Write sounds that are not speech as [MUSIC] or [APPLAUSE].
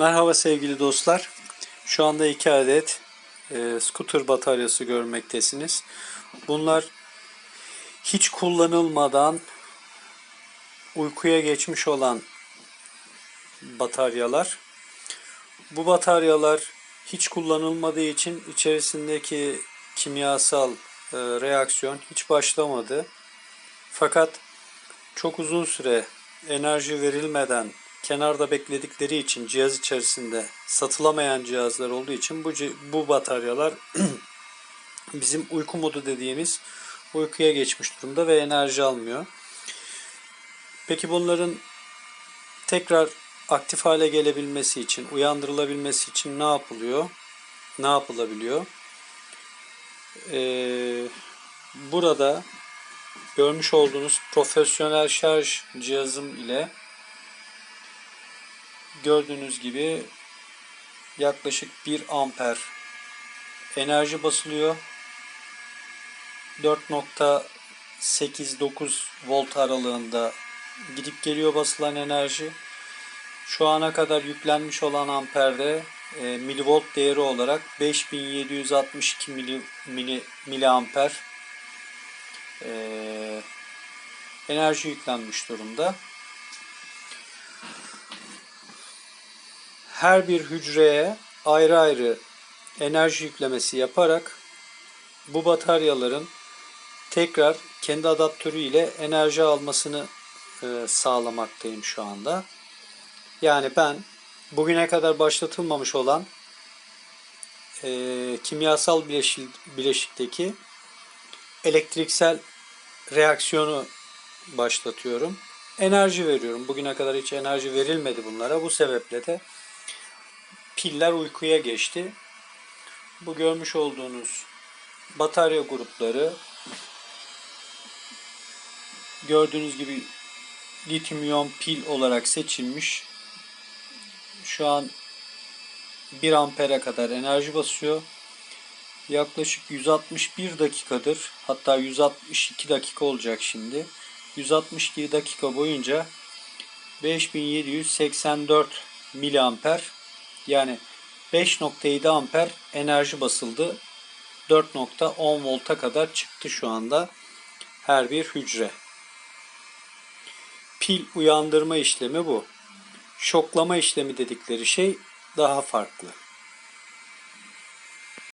Merhaba sevgili dostlar. Şu anda iki adet e, scooter bataryası görmektesiniz. Bunlar hiç kullanılmadan uykuya geçmiş olan bataryalar. Bu bataryalar hiç kullanılmadığı için içerisindeki kimyasal e, reaksiyon hiç başlamadı. Fakat çok uzun süre enerji verilmeden kenarda bekledikleri için cihaz içerisinde satılamayan cihazlar olduğu için bu bu bataryalar [CLEARS THROAT] bizim uyku modu dediğimiz uykuya geçmiş durumda ve enerji almıyor. Peki bunların tekrar aktif hale gelebilmesi için, uyandırılabilmesi için ne yapılıyor? Ne yapılabiliyor? Ee, burada görmüş olduğunuz profesyonel şarj cihazım ile gördüğünüz gibi yaklaşık 1 amper enerji basılıyor. 4.89 volt aralığında gidip geliyor basılan enerji. Şu ana kadar yüklenmiş olan amperde e, milivolt değeri olarak 5762 mili, mili, miliamper e, enerji yüklenmiş durumda. Her bir hücreye ayrı ayrı enerji yüklemesi yaparak bu bataryaların tekrar kendi adaptörü ile enerji almasını e, sağlamaktayım şu anda. Yani ben bugüne kadar başlatılmamış olan e, kimyasal bileşik, bileşikteki elektriksel reaksiyonu başlatıyorum. Enerji veriyorum. Bugüne kadar hiç enerji verilmedi bunlara. Bu sebeple de piller uykuya geçti. Bu görmüş olduğunuz batarya grupları gördüğünüz gibi lityum iyon pil olarak seçilmiş. Şu an 1 ampere kadar enerji basıyor. Yaklaşık 161 dakikadır hatta 162 dakika olacak şimdi. 162 dakika boyunca 5784 miliamper yani 5.7 amper enerji basıldı. 4.10 volta kadar çıktı şu anda her bir hücre. Pil uyandırma işlemi bu. Şoklama işlemi dedikleri şey daha farklı.